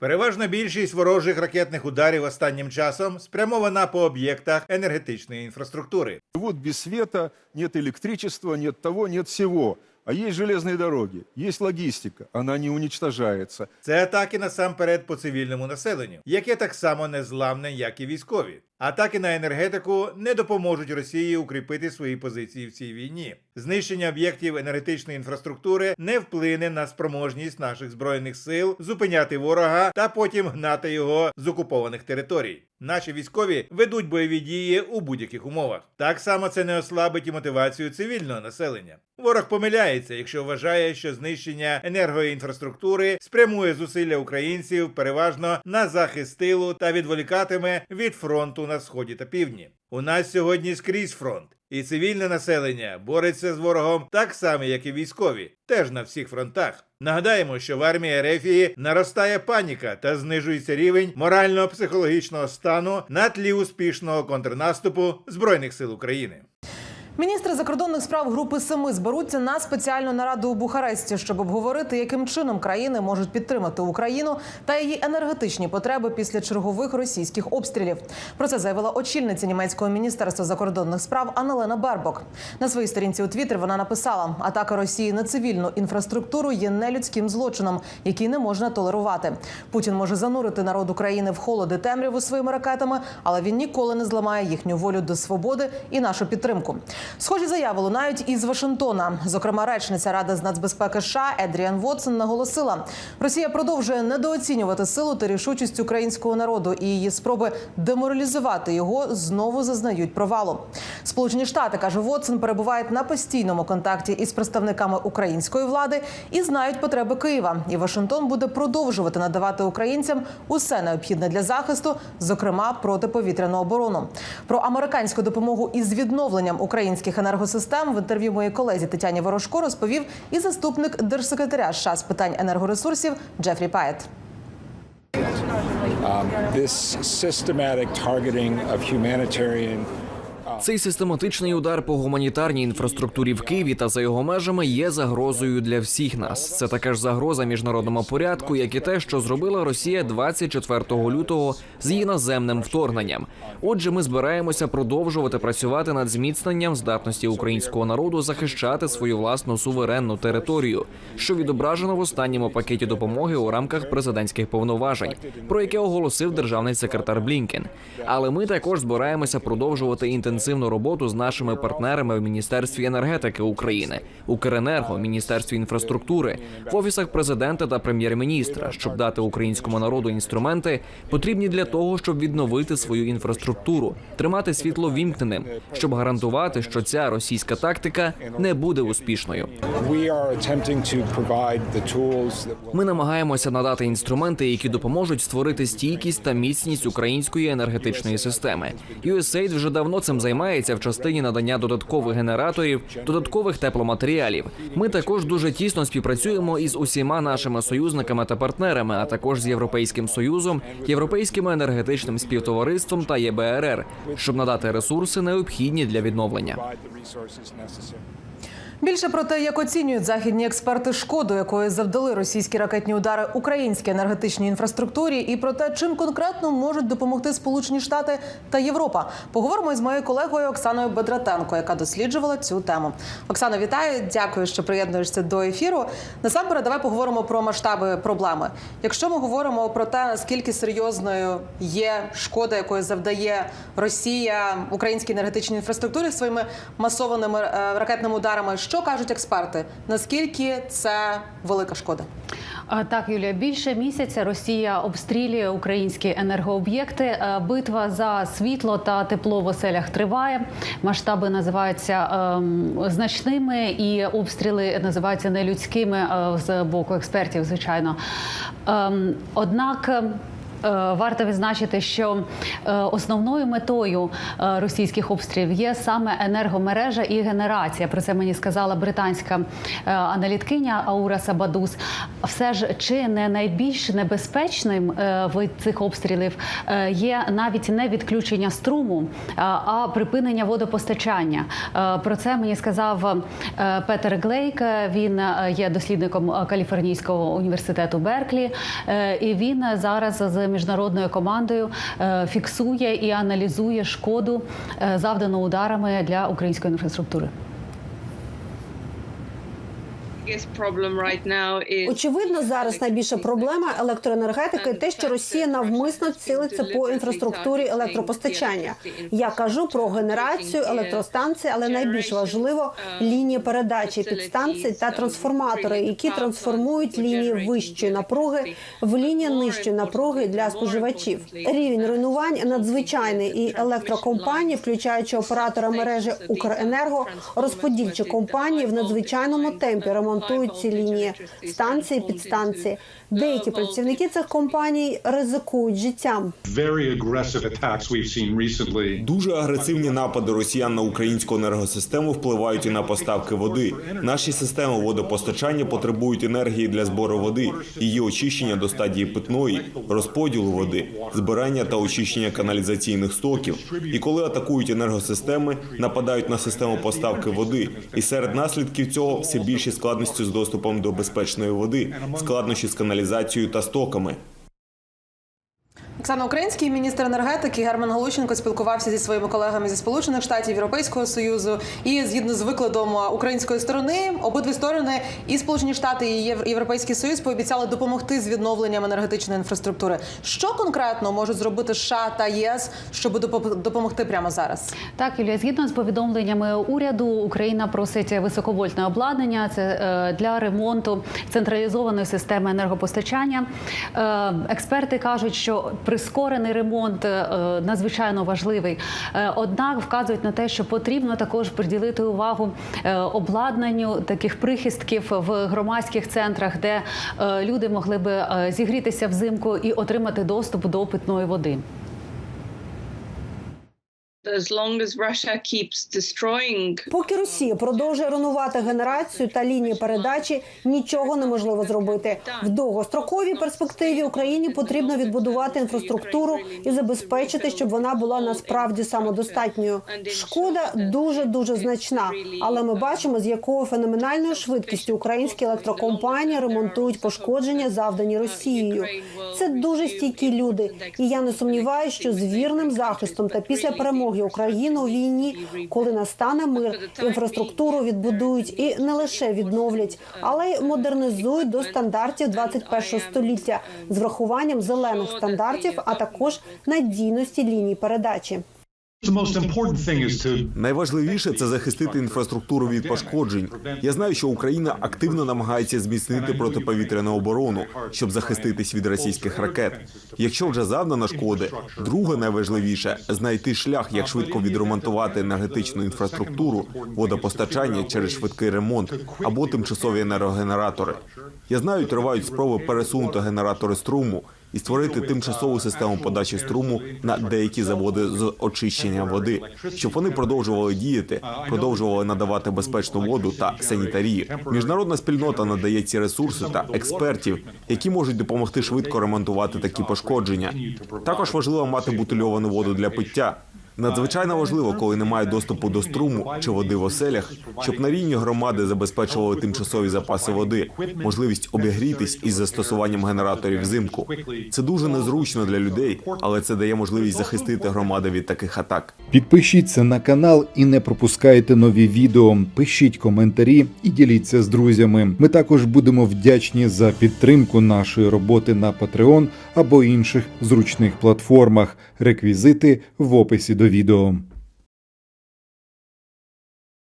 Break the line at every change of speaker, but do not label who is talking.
Переважна більшість ворожих ракетних ударів останнім часом спрямована по об'єктах енергетичної інфраструктури.
Вот без света нет электричества, нет того, нет всего. А есть железные дороги, есть логистика, она не уничтожается.
Це атаки насамперед по цивільному населенню, яке так само незламне, як і військові. Атаки на енергетику не допоможуть Росії укріпити свої позиції в цій війні. Знищення об'єктів енергетичної інфраструктури не вплине на спроможність наших збройних сил зупиняти ворога та потім гнати його з окупованих територій. Наші військові ведуть бойові дії у будь-яких умовах. Так само це не ослабить і мотивацію цивільного населення. Ворог помиляється, якщо вважає, що знищення енергоінфраструктури спрямує зусилля українців переважно на захист тилу та відволікатиме від фронту на сході та півдні. У нас сьогодні скрізь фронт, і цивільне населення бореться з ворогом так само, як і військові, теж на всіх фронтах. Нагадаємо, що в армії Ерефії наростає паніка та знижується рівень морально-психологічного стану на тлі успішного контрнаступу збройних сил України.
Міністри закордонних справ групи Семи зберуться на спеціальну нараду у Бухаресті, щоб обговорити, яким чином країни можуть підтримати Україну та її енергетичні потреби після чергових російських обстрілів. Про це заявила очільниця німецького міністерства закордонних справ Аннелена Бербок. На своїй сторінці у Твіттер вона написала: атака Росії на цивільну інфраструктуру є нелюдським злочином, який не можна толерувати. Путін може занурити народ України в холоди темряву своїми ракетами, але він ніколи не зламає їхню волю до свободи і нашу підтримку. Схожі заяви лунають із Вашингтона. Зокрема, речниця Ради з нацбезпеки США Едріан Вотсон наголосила: Росія продовжує недооцінювати силу та рішучість українського народу, і її спроби деморалізувати його знову зазнають провалу. Сполучені Штати каже Вотсон, перебувають на постійному контакті із представниками української влади і знають потреби Києва. І Вашингтон буде продовжувати надавати українцям усе необхідне для захисту, зокрема протиповітряну оборону. Про американську допомогу із відновленням українських енергосистем в інтерв'ю моїй колезі Тетяні Ворожко розповів і заступник держсекретаря США з питань енергоресурсів Джефрі Паєт.
Um, this systematic targeting of humanitarian
Цей систематичний удар по гуманітарній інфраструктурі в Києві та за його межами є загрозою для всіх нас. Це така ж загроза міжнародному порядку, як і те, що зробила Росія 24 лютого з її наземним вторгненням. Отже, ми збираємося продовжувати працювати над зміцненням здатності українського народу захищати свою власну суверенну територію, що відображено в останньому пакеті допомоги у рамках президентських повноважень, про яке оголосив державний секретар Блінкен. Але ми також збираємося продовжувати інтенсивну роботу з нашими партнерами в Міністерстві енергетики України, Укренерго, Міністерстві інфраструктури, в офісах президента та прем'єр-міністра, щоб дати українському народу інструменти, потрібні для того, щоб відновити свою інфраструктуру, тримати світло вімкненим, щоб гарантувати, що ця російська тактика не буде успішною. Ми намагаємося надати інструменти, які допоможуть створити стійкість та міцність української енергетичної системи. USAID вже давно цим займається в частині надання додаткових генераторів, додаткових тепломатеріалів. Ми також дуже тісно співпрацюємо із усіма нашими союзниками та партнерами, а також з Європейським союзом, європейським енергетичним співтовариством та ЄБРР, щоб надати ресурси необхідні для відновлення.
Більше про те, як оцінюють західні експерти шкоду, якої завдали російські ракетні удари українській енергетичній інфраструктурі, і про те, чим конкретно можуть допомогти Сполучені Штати та Європа. Поговоримо із моєю колегою Оксаною Бедратенко, яка досліджувала цю тему. Оксано, вітаю! Дякую, що приєднуєшся до ефіру. Насамперед, давай поговоримо про масштаби проблеми. Якщо ми говоримо про те, наскільки серйозною є шкода, якої завдає Росія українській енергетичній інфраструктурі своїми масованими е, ракетними ударами, що кажуть експерти? Наскільки це велика шкода?
Так, Юлія, більше місяця Росія обстрілює українські енергооб'єкти. Е, Битва за світло та тепло в оселях триває. Масштаби називаються ем, значними, і обстріли називаються нелюдськими е, з боку експертів, звичайно. Ем, однак. Е, Варто відзначити, що е, основною метою е, російських обстрілів є саме енергомережа і генерація. Про це мені сказала британська аналіткиня Аура Сабадус. Все ж чи не найбільш небезпечним е, в цих обстрілів є навіть не відключення струму, а- припинення водопостачання. Про це мені сказав Петер Глейк. Він є дослідником Каліфорнійського університету Берклі, і він зараз з міжнародною командою е, фіксує і аналізує шкоду, е, завдану ударами для української інфраструктури.
Очевидно, зараз найбільша проблема електроенергетики те, що Росія навмисно цілиться по інфраструктурі електропостачання. Я кажу про генерацію електростанцій, але найбільш важливо лінії передачі підстанцій та трансформатори, які трансформують лінії вищої напруги в лінії нижчої напруги для споживачів. Рівень руйнувань надзвичайний, і електрокомпанії, включаючи оператора мережі Укренерго, розподільчі компанії в надзвичайному темпі ремонтують ці лінії станції, підстанції. Деякі працівники цих компаній ризикують життям.
Дуже агресивні напади росіян на українську енергосистему впливають і на поставки води. Наші системи водопостачання потребують енергії для збору води, її очищення до стадії питної, розподілу води, збирання та очищення каналізаційних стоків. І коли атакують енергосистеми, нападають на систему поставки води. І серед наслідків цього все більші складності з доступом до безпечної води, складнощі з каналізацією та стоками.
Оксана Український міністр енергетики Герман Галущенко спілкувався зі своїми колегами зі Сполучених Штатів Європейського союзу. І згідно з викладом української сторони, обидві сторони і Сполучені Штати і Єв- Європейський Союз пообіцяли допомогти з відновленням енергетичної інфраструктури. Що конкретно можуть зробити США та ЄС, щоб допомогти прямо зараз?
Так, Юлія, згідно з повідомленнями уряду, Україна просить високовольтне обладнання. Це е, для ремонту централізованої системи енергопостачання. Е, Експерти кажуть, що прискорений ремонт е, надзвичайно важливий. Е, Однак вказують на те, що потрібно також приділити увагу е, обладнанню таких прихистків в громадських центрах, де люди могли би зігрітися взимку і отримати доступ до питної води.
Поки Росія продовжує руйнувати генерацію та лінії передачі, нічого неможливо зробити. В довгостроковій перспективі Україні потрібно відбудувати інфраструктуру і забезпечити, щоб вона була насправді самодостатньою. Шкода дуже дуже значна, але ми бачимо, з якою феноменальною швидкістю українські електрокомпанії ремонтують пошкодження, завдані Росією. Це дуже стійкі люди, і я не сумніваюся, що з вірним захистом та після перемоги України у війні, коли настане мир, інфраструктуру відбудують і не лише відновлять, але й модернізують до стандартів 21 століття з врахуванням зелених стандартів, а також надійності ліній передачі.
Найважливіше це захистити інфраструктуру від пошкоджень. Я знаю, що Україна активно намагається зміцнити протиповітряну оборону, щоб захиститись від російських ракет. Якщо вже завдано шкоди, друге найважливіше знайти шлях, як швидко відремонтувати енергетичну інфраструктуру, водопостачання через швидкий ремонт або тимчасові енергогенератори. Я знаю, тривають спроби пересунути генератори струму і створити тимчасову систему подачі струму на деякі заводи з очищення води, щоб вони продовжували діяти, продовжували надавати безпечну воду та санітарію. Міжнародна спільнота надає ці ресурси та експертів, які можуть допомогти швидко ремонтувати такі пошкодження. Також важливо мати бутильовану воду для пиття. Надзвичайно важливо, коли немає доступу до струму чи води в оселях, щоб на рівні громади забезпечували тимчасові запаси води, можливість обігрітись із застосуванням генераторів взимку. Це дуже незручно для людей, але це дає можливість захистити громади від таких атак.
Підпишіться на канал і не пропускайте нові відео. Пишіть коментарі і діліться з друзями. Ми також будемо вдячні за підтримку нашої роботи на Patreon або інших зручних платформах. Реквізити в описі до відео.